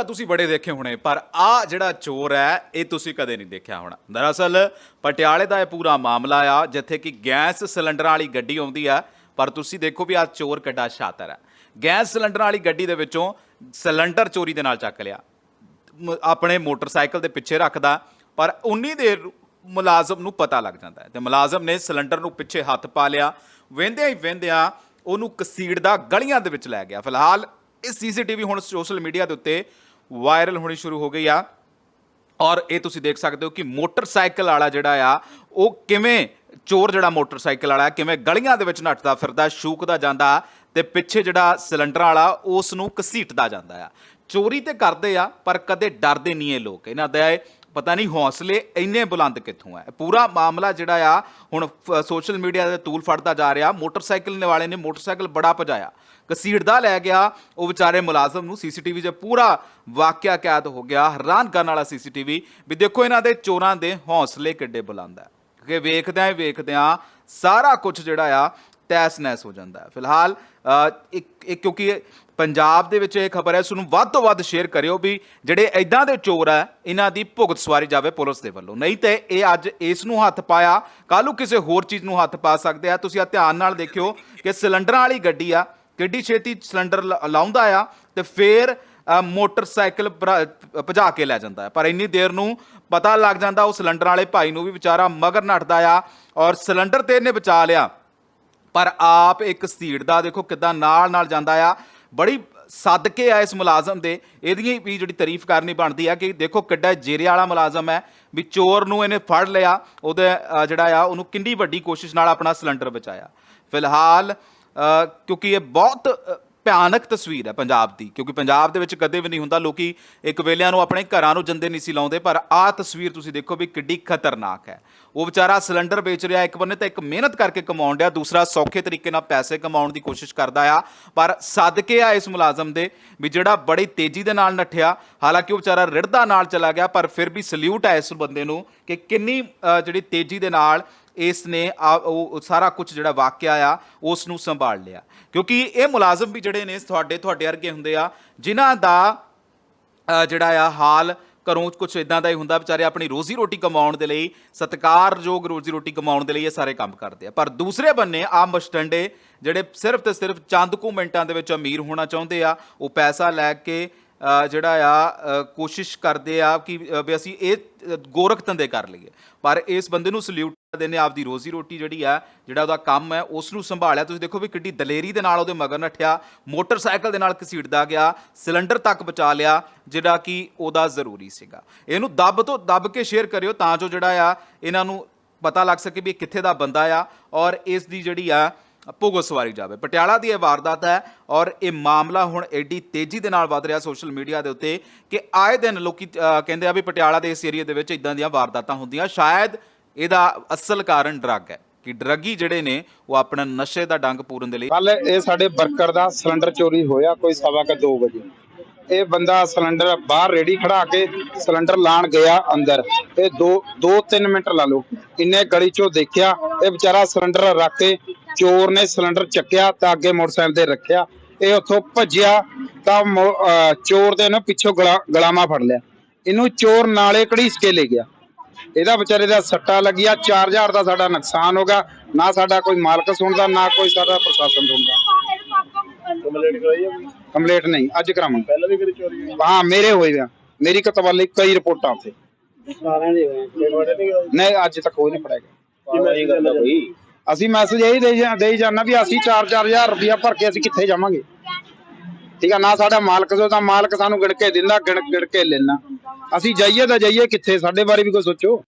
ਤਾਂ ਤੁਸੀਂ ਬੜੇ ਦੇਖੇ ਹੋਣੇ, ਪਰ ਆ ਜਿਹੜਾ ਚੋਰ ਹੈ, ਇਹ ਤੁਸੀਂ ਕਦੇ ਨਹੀਂ ਦੇਖਿਆ ਹੋਣਾ। ਦਰਅਸਲ ਪਟਿਆਲੇ ਦਾ ਇਹ ਪੂਰਾ ਮਾਮਲਾ ਆ, ਜਿੱਥੇ ਕਿ ਗੈਸ ਸਿਲੰਡਰਾਂ ਵਾਲੀ ਗੱਡੀ ਆਉਂਦੀ ਆ, ਪਰ ਤੁਸੀਂ ਦੇਖੋ ਵੀ ਆ ਚੋਰ ਕਿੱਡਾ ਸ਼ਾਤਰ ਹੈ। ਗੈਸ ਸਿਲੰਡਰਾਂ ਵਾਲੀ ਗੱਡੀ ਦੇ ਵਿੱਚੋਂ ਸਿਲੰਡਰ ਚੋਰੀ ਦੇ ਨਾਲ ਚੱਕ ਲਿਆ। ਆਪਣੇ ਮੋਟਰਸਾਈਕਲ ਦੇ ਪਿੱਛੇ ਰੱਖਦਾ, ਪਰ ਉਨੀ ਦੇਰ ਮੁਲਾਜ਼ਮ ਨੂੰ ਪਤਾ ਲੱਗ ਜਾਂਦਾ ਹੈ। ਤੇ ਮੁਲਾਜ਼ਮ ਨੇ ਸਿਲੰਡਰ ਨੂੰ ਪਿੱਛੇ ਹੱਥ ਪਾ ਲਿਆ। ਵਹਿੰਦਿਆਂ ਹੀ ਵਹਿੰਦਿਆਂ ਉਹਨੂੰ ਕਸੀੜਦਾ ਗਲੀਆਂ ਦੇ ਵਿੱਚ ਲੈ ਗਿਆ। ਫਿਲਹਾਲ ਇਹ ਸੀਸੀਟੀਵੀ ਹੁਣ ਸੋਸ਼ਲ ਮੀਡੀਆ ਦੇ ਉੱਤੇ ਵਾਇਰਲ ਹੋਣੀ ਸ਼ੁਰੂ ਹੋ ਗਈ ਆ। ਔਰ ਇਹ ਤੁਸੀਂ ਦੇਖ ਸਕਦੇ ਹੋ ਕਿ ਮੋਟਰਸਾਈਕਲ ਵਾਲਾ ਜਿਹੜਾ ਆ, ਉਹ ਕਿਵੇਂ ਚੋਰ ਜਿਹੜਾ ਮੋਟਰਸਾਈਕਲ ਵਾਲਾ ਕਿਵੇਂ ਗਲੀਆਂ ਦੇ ਵਿੱਚ ਨੱਠਦਾ ਫਿਰਦਾ, ਸ਼ੂਕਦਾ ਜਾਂਦਾ ਤੇ ਪਿੱਛੇ ਜਿਹੜਾ ਸਿਲੰਡਰ ਵਾਲਾ, ਉਸ ਨੂੰ ਘਸੀਟਦਾ ਜਾਂਦਾ ਆ। ਚੋਰੀ ਤੇ ਕਰਦੇ ਆ, ਪਰ ਕਦੇ ਡਰਦੇ ਨਹੀਂ ਇਹ ਲੋਕ। ਇਹਨਾਂ ਦਾ ਪਤਾ ਨਹੀਂ ਹੌਸਲੇ ਇੰਨੇ ਬੁਲੰਦ ਕਿੱਥੋਂ ਆ ਪੂਰਾ ਮਾਮਲਾ ਜਿਹੜਾ ਆ, ਹੁਣ ਸੋਸ਼ਲ ਮੀਡੀਆ ਦੇ ਤੂਲ ਫੜਦਾ ਜਾ ਰਿਹਾ, ਮੋਟਰਸਾਈਕਲ ਵਾਲੇ ਨੇ ਮੋਟਰਸਾਈਕਲ ਬੜਾ ਭਜਾਇਆ। ਕਸੀੜਦਾ ਲੈ ਗਿਆ, ਉਹ ਵਿਚਾਰੇ ਮੁਲਾਜ਼ਮ ਨੂੰ ਸੀਸੀਟੀਵੀ 'ਚ ਪੂਰਾ ਵਾਕਿਆ ਕੈਦ ਹੋ ਗਿਆ ਹੈਰਾਨ ਕਰਨ ਵਾਲਾ ਸੀਸੀਟੀਵੀ। ਵੀ ਦੇਖੋ ਇਹਨਾਂ ਦੇ ਚੋਰਾਂ ਦੇ ਹੌਸਲੇ ਕਿੱਡੇ ਬੁਲੰਦ ਆ ਕਿ ਵੇਖਦਿਆਂ ਹੀ ਵੇਖਦਿਆਂ ਸਾਰਾ ਕੁਝ ਜਿਹੜਾ ਆ ਤੈਸ ਨੈਸ ਹੋ ਜਾਂਦਾ ਹੈ। ਫਿਲਹਾਲ ਇੱਕ ਇੱਕ ਕਿਉਂਕਿ ਪੰਜਾਬ ਦੇ ਵਿੱਚ ਇਹ ਖਬਰ ਹੈ, ਇਸ ਨੂੰ ਵੱਧ ਤੋਂ ਵੱਧ ਸ਼ੇਅਰ ਕਰਿਓ ਵੀ ਜਿਹੜੇ ਐਦਾਂ ਦੇ ਚੋਰ ਆ ਇਹਨਾਂ ਦੀ ਭੁਗਤ ਸਵਾਰੀ ਜਾਵੇ ਪੁਲਿਸ ਦੇ ਵੱਲੋਂ। ਨਹੀਂ ਤੇ ਇਹ ਅੱਜ ਇਸ ਨੂੰ ਹੱਥ ਪਾਇਆ, ਕੱਲ੍ਹ ਨੂੰ ਕਿਸੇ ਹੋਰ ਚੀਜ਼ ਨੂੰ ਹੱਥ ਪਾ ਸਕਦੇ ਆ। ਤੁਸੀਂ ਆ ਧਿਆਨ ਨਾਲ ਦੇਖਿਓ ਕਿ ਸਿਲੰਡਰਾਂ ਵਾਲੀ ਗੱਡੀ ਆ, ਕਿੱਡੀ ਛੇਤੀ ਸਿਲੰਡਰ ਲ- ਲਾਉਂਦਾ ਆ ਤੇ ਫੇਰ ਮੋਟਰਸਾਈਕਲ ਭਰਾ- ਭਜਾ ਕੇ ਲੈ ਜਾਂਦਾ ਹੈ। ਪਰ ਇੰਨੀ ਦੇਰ ਨੂੰ ਪਤਾ ਲੱਗ ਜਾਂਦਾ, ਉਹ ਸਿਲੰਡਰ ਵਾਲੇ ਭਾਈ ਨੂੰ ਵੀ ਵਿਚਾਰਾ ਮਗਰ ਨੱਠਦਾ ਆ ਔਰ ਸਿਲੰਡਰ ਤੇ ਇਹਨੇ ਬਚਾ ਲਿਆ। ਪਰ ਆਪ ਇੱਕ ਸੀੜ ਦਾ ਦੇਖੋ ਕਿਦਾਂ ਨਾਲ ਨਾਲ ਜਾਂਦਾ ਆ। ਬੜੀ ਸਦਕੇ ਆ ਇਸ ਮੁਲਾਜ਼ਮ ਦੇ। ਇਹਦੀ ਵੀ ਜਿਹੜੀ ਤਾਰੀਫ ਕਰਨੀ ਬਣਦੀ ਆ ਕਿ ਦੇਖੋ ਕਿੱਡਾ ਜੇਰੇ ਵਾਲਾ ਮੁਲਾਜ਼ਮ ਹੈ ਵੀ ਚੋਰ ਨੂੰ ਇਹਨੇ ਫੜ ਲਿਆ। ਉਹਦੇ ਜਿਹੜਾ ਆ, ਉਹਨੂੰ ਕਿੰਨੀ ਵੱਡੀ ਕੋਸ਼ਿਸ਼ ਨਾਲ ਆਪਣਾ ਸਿਲੰਡਰ ਬਚਾਇਆ। ਫਿਲਹਾਲ ਕਿਉਂਕਿ ਇਹ ਬਹੁਤ ਭਿਆਨਕ ਤਸਵੀਰ ਹੈ ਪੰਜਾਬ ਦੀ, ਕਿਉਂਕਿ ਪੰਜਾਬ ਦੇ ਵਿੱਚ ਕਦੇ ਵੀ ਨਹੀਂ ਹੁੰਦਾ, ਲੋਕੀ ਇੱਕ ਵੇਲਿਆਂ ਨੂੰ ਆਪਣੇ ਘਰਾਂ ਨੂੰ ਜੰਦੇ ਨਹੀਂ ਸੀ ਲਾਉਂਦੇ, ਪਰ ਆਹ ਤਸਵੀਰ ਤੁਸੀਂ ਦੇਖੋ ਵੀ ਕਿੱਡੀ ਖਤਰਨਾਕ ਹੈ। ਉਹ ਵਿਚਾਰਾ ਸਿਲੰਡਰ ਵੇਚ ਰਿਹਾ, ਇੱਕ ਬੰਨੇ ਤਾਂ ਇੱਕ ਮਿਹਨਤ ਕਰਕੇ ਕਮਾਉਣ ਡਿਆ, ਦੂਸਰਾ ਸੌਖੇ ਤਰੀਕੇ ਨਾਲ ਪੈਸੇ ਕਮਾਉਣ ਦੀ ਕੋਸ਼ਿਸ਼ ਕਰਦਾ ਆ, ਪਰ ਸਦਕੇ ਆ ਇਸ ਮੁਲਾਜ਼ਮ ਦੇ ਵੀ ਜਿਹੜਾ ਬੜੀ ਤੇਜ਼ੀ ਦੇ ਨਾਲ ਨੱਠਿਆ, ਹਾਲਾਂਕਿ ਉਹ ਵਿਚਾਰਾ ਰਿੜਦਾ ਨਾਲ ਚਲਾ ਗਿਆ, ਪਰ ਫਿਰ ਵੀ ਸਲੂਟ ਹੈ ਇਸ ਬੰਦੇ ਨੂੰ ਕਿ ਕਿੰਨੀ ਜਿਹੜੀ ਤੇਜ਼ੀ ਦੇ ਨਾਲ ਇਸ ਨੇ ਆ- ਉਹ ਸਾਰਾ ਕੁਝ ਜਿਹੜਾ ਵਾਕਿਆ ਆ ਉਸ ਨੂੰ ਸੰਭਾਲ ਲਿਆ। ਕਿਉਂਕਿ ਇਹ ਮੁਲਾਜ਼ਮ ਵੀ ਜਿਹੜੇ ਨੇ ਤੁਹਾਡੇ ਤੁਹਾਡੇ ਵਰਗੇ ਹੁੰਦੇ ਆ, ਜਿਨ੍ਹਾਂ ਦਾ ਜਿਹੜਾ ਆ ਹਾਲ ਘਰੋਂ ਕੁਝ ਇਦਾਂ ਦਾ ਹੀ ਹੁੰਦਾ, ਵਿਚਾਰੇ ਆਪਣੀ ਰੋਜ਼ੀ ਰੋਟੀ ਕਮਾਉਣ ਦੇ ਲਈ, ਸਤਿਕਾਰਯੋਗ ਰੋਜ਼ੀ ਰੋਟੀ ਕਮਾਉਣ ਦੇ ਲਈ ਇਹ ਸਾਰੇ ਕੰਮ ਕਰਦੇ ਆ। ਪਰ ਦੂਸਰੇ ਬੰਨੇ ਆ ਮਸਟੰਡੇ, ਜਿਹੜੇ ਸਿਰਫ ਤੇ ਸਿਰਫ ਚੰਦ ਕੁ ਮਿੰਟਾਂ ਦੇ ਵਿੱਚ ਅਮੀਰ ਹੋਣਾ ਚਾਹੁੰਦੇ ਆ, ਉਹ ਪੈਸਾ ਲੈ ਕੇ ਜਿਹੜਾ ਆ ਕੋਸ਼ਿਸ਼ ਕਰਦੇ ਆ ਕਿ ਵੀ ਅਸੀਂ ਇਹ ਗੋਰਖ ਧੰਦੇ ਕਰ ਲਈਏ। ਪਰ ਇਸ ਬੰਦੇ ਨੂੰ ਸਲੂਟ ਕਰਦੇ ਨੇ, ਆਪਦੀ ਰੋਜ਼ੀ ਰੋਟੀ ਜਿਹੜੀ ਆ, ਜਿਹੜਾ ਉਹਦਾ ਕੰਮ ਹੈ, ਉਸ ਨੂੰ ਸੰਭਾਲਿਆ। ਤੁਸੀਂ ਦੇਖੋ ਵੀ ਕਿੱਡੀ ਦਲੇਰੀ ਦੇ ਨਾਲ ਉਹਦੇ ਮਗਰ ਨੱਠਿਆ, ਮੋਟਰਸਾਈਕਲ ਦੇ ਨਾਲ ਘਸੀੜਦਾ ਗਿਆ, ਸਿਲੰਡਰ ਤੱਕ ਬਚਾ ਲਿਆ, ਜਿਹੜਾ ਕਿ ਉਹਦਾ ਜ਼ਰੂਰੀ ਸੀਗਾ। ਇਹਨੂੰ ਦੱਬ ਤੋਂ ਦੱਬ ਕੇ ਸ਼ੇਅਰ ਕਰਿਓ, ਤਾਂ ਜੋ ਜਿਹੜਾ ਆ, ਇਹਨਾਂ ਨੂੰ ਪਤਾ ਲੱਗ ਸਕੇ ਵੀ ਕਿੱਥੇ ਦਾ ਬੰਦਾ ਆ, ਔਰ ਇਸ ਦੀ ਜਿਹੜੀ ਆ ਭੁਗਤ ਸਵਾਰੀ ਜਾਵੇ। ਪਟਿਆਲਾ ਦੀ ਇਹ ਵਾਰਦਾਤ ਹੈ ਔਰ ਇਹ ਮਾਮਲਾ ਹੁਣ ਐਡੀ ਤੇਜ਼ੀ ਦੇ ਨਾਲ ਵੱਧ ਰਿਹਾ ਸੋਸ਼ਲ ਮੀਡੀਆ ਦੇ ਉੱਤੇ ਕਿ ਆਏ ਦਿਨ ਲੋਕੀ ਕਹਿੰਦੇ ਆ ਵੀ ਪਟਿਆਲਾ ਦੇ ਇਸ ਏਰੀਆ ਦੇ ਵਿੱਚ ਇਦਾਂ ਦੀਆਂ ਵਾਰਦਾਤਾਂ ਹੁੰਦੀਆਂ। ਸ਼ਾਇਦ ਇਹਦਾ ਅਸਲ ਕਾਰਨ ਡਰੱਗ ਹੈ ਕਿ ਡਰੱਗੀ ਜਿਹੜੇ ਨੇ, ਉਹ ਆਪਣਾ ਨਸ਼ੇ ਦਾ ਡੰਗ ਪੂਰਨ ਦੇ ਲਈ ਕੱਲ ਇਹ ਸਾਡੇ ਵਰਕਰ ਦਾ ਸਿਲੰਡਰ ਚੋਰੀ ਹੋਇਆ ਕੋਈ ਸਵਾ ਕੇ 2 ਵਜੇ। ਇਹ ਬੰਦਾ ਸਿਲੰਡਰ ਬਾਹਰ ਰੇੜੀ ਖੜਾ ਕੇ ਸਿਲੰਡਰ ਲਾਣ ਗਿਆ ਅੰਦਰ। ਇਹ 2 2-3 ਮਿੰਟ ਲਾ ਲਓ। ਇੰਨੇ ਗਲੀ ਚੋਂ ਦੇਖਿਆ, ਇਹ ਵਿਚਾਰਾ ਸਿਲੰਡਰ ਰੱਖ ਕੇ ਚੋਰ ਨੇ ਸਿਲੰਡਰ ਚੱਕਿਆ ਤਾਂ ਅੱਗੇ ਮੋਟਰਸਾਈਕਲ ਤੇ ਰੱਖਿਆ। ਇਹ ਉੱਥੋਂ ਭੱਜਿਆ ਤਾਂ ਚੋਰ ਦੇ ਨਾ ਪਿੱਛੋਂ ਗਲਾ ਗਲਾਮਾ ਫੜ ਲਿਆ। ਇਹਨੂੰ ਚੋਰ ਨਾਲੇ ਘੜੀਸ ਕੇ ਲੈ ਗਿਆ। ਇਹਦਾ ਵਿਚਾਰੇ ਦਾ ਸੱਟਾ ਲੱਗਿਆ 4000 ਦਾ ਸਾਡਾ ਨੁਕਸਾਨ ਹੋ ਗਿਆ। ਨਾ ਸਾਡਾ ਕੋਈ ਮਾਲਕ ਸੁਣਦਾ ਨਾ ਕੋਈ ਸਾਡਾ ਪ੍ਰਸ਼ਾਸਨ ਸੁਣਦਾ। ਕੰਪਲੇਂਟ ਨਹੀਂ। ਅੱਜ ਕਰਾਵਾਂਗੇ। ਪਹਿਲਾਂ ਵੀ ਕਰੀ ਚੋਰੀ ਹੋਈ? ਹਾਂ ਮੇਰੇ ਹੋਏ ਆ। ਮੇਰੀ ਕਤਵਾਲੀ ਕਈ ਰਿਪੋਰਟਾਂ ਉੱਥੇ ਨਹੀਂ ਅੱਜ ਤੱਕ ਕੋਈ ਨਹੀਂ ਫੜਿਆ ਗਿਆ ਮੈਸੇਜ ਕਰਦਾ ਕੋਈ ਅਸੀਂ ਮੈਸੇਜ ਇਹੀ ਦੇਈ ਜਾਂਦਾ ਵੀ ਅਸੀਂ 4-4000 ਰੁਪਇਆ ਭਰ ਕੇ ਅਸੀਂ ਕਿੱਥੇ ਜਾਵਾਂਗੇ। ਠੀਕ ਆ, ਨਾ ਸਾਡਾ ਮਾਲਕ ਸੋ ਤਾਂ ਮਾਲਕ ਸਾਨੂੰ ਗਿਣ ਕੇ ਦਿੰਦਾ, ਗਿਣ ਗਿਣ ਕੇ ਲੈਣਾ ਅਸੀਂ ਜਾਈਏ ਤਾਂ ਜਾਈਏ, ਕਿੱਥੇ? ਸਾਡੇ ਬਾਰੇ ਵੀ ਕੋਈ ਸੋਚੋ।